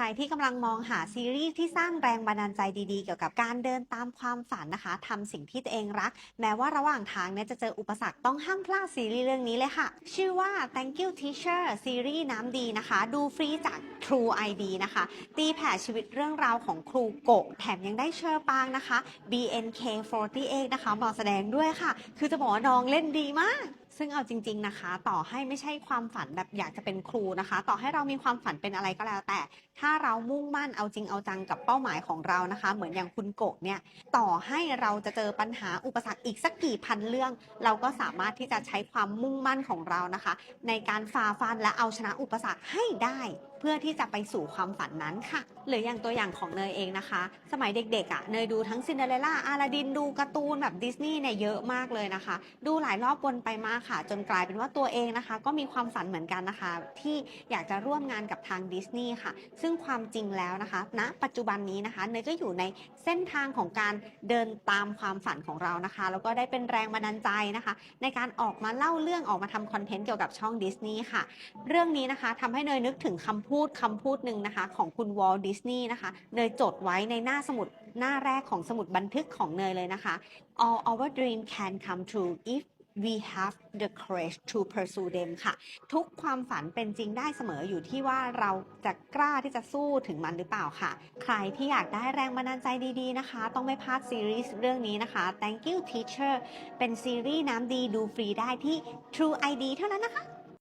รที่กำลังมองหาซีรีส์ที่สร้างแรงบันดาลใจดีๆ เกี่ยวกับการเดินตามความฝันนะคะทำสิ่งที่ตัวเองรัก แม้ว่าระหว่างทางเนี่ยจะเจออุปสรรคต้องห้ามพลาดซีรีส์เรื่องนี้เลยค่ะ ชื่อว่า Thank You Teacher ซีรีส์น้ำดีนะคะ ดูฟรีจาก True ID นะคะ ตีแผ่ชีวิตเรื่องราวของครูโกะแถมยังได้เชอร์ปางนะคะ BNK48 นะคะมาแสดงด้วยค่ะ คือจะบอกว่าน้องเล่นดีมากซึ่งเอาจริง ๆนะคะ ต่อให้ไม่ใช่ความฝันแบบอยากจะเป็นครูนะคะ ต่อให้เรามีความฝันเป็นอะไรก็แล้ว แต่ ถ้าเรามุ่งมั่นเอาจริงเอาจังกับเป้าหมายของเรานะคะ เหมือนอย่างคุณโกะเนี่ยต่อให้เราจะเจอปัญหาอุปสรรคอีกสักกี่พันเรื่อง เราก็สามารถที่จะใช้ความมุ่งมั่นของเรานะคะ ในการฝ่าฟันและเอาชนะอุปสรรคให้ได้ เพื่อที่จะไปสู่ความฝันนั้นค่ะ หรืออย่างตัวอย่างของเนยเองนะคะ สมัยเด็กๆอะ่ะเนยดูทั้งซินเดอเรลล่าอาลาดินดูการ์ตูนแบบดิสนีย์เนี่ยเยอะมากเลยนะคะ ดูหลายรอบวนไปมากค่ะ จนกลายเป็นว่าตัวเองนะคะ ก็มีความฝันเหมือนกันนะคะ ที่อยากจะร่วมงานกับทางดิสนีย์ค่ะ ซึ่งความจริงแล้วนะคะณปัจจุบันนี้นะคะเนยก็อยู่ในเส้นทางของการเดินตามความฝันของเรานะคะ แล้วก็ได้เป็นแรงบันดาลใจนะคะ ในการออกมาเล่าเรื่องออกมาทำคอนเทนต์เกี่ยวกับช่องดิสนีย์ค่ะ เรื่องนี้นะคะทำให้เนยนึกถึงคำพูดคำพูดหนึ่งนะคะ ของคุณวอลดิสนีย์นะคะเนยจดไว้ในหน้าสมุดหน้าแรกของสมุดบันทึกของเนยเลยนะคะ all our dream can come true if we have the courage to pursue them ค่ะ ทุกความฝันเป็นจริงได้เสมออยู่ที่ว่าเราจะกล้าที่จะสู้ถึงมันหรือเปล่าค่ะ ใครที่อยากได้แรงบันดาลใจดีๆนะคะ ต้องไม่พลาดซีรีส์เรื่องนี้นะคะ Thank you teacher เป็นซีรีส์น้ำดีดูฟรีได้ที่ True ID เท่านั้นนะคะ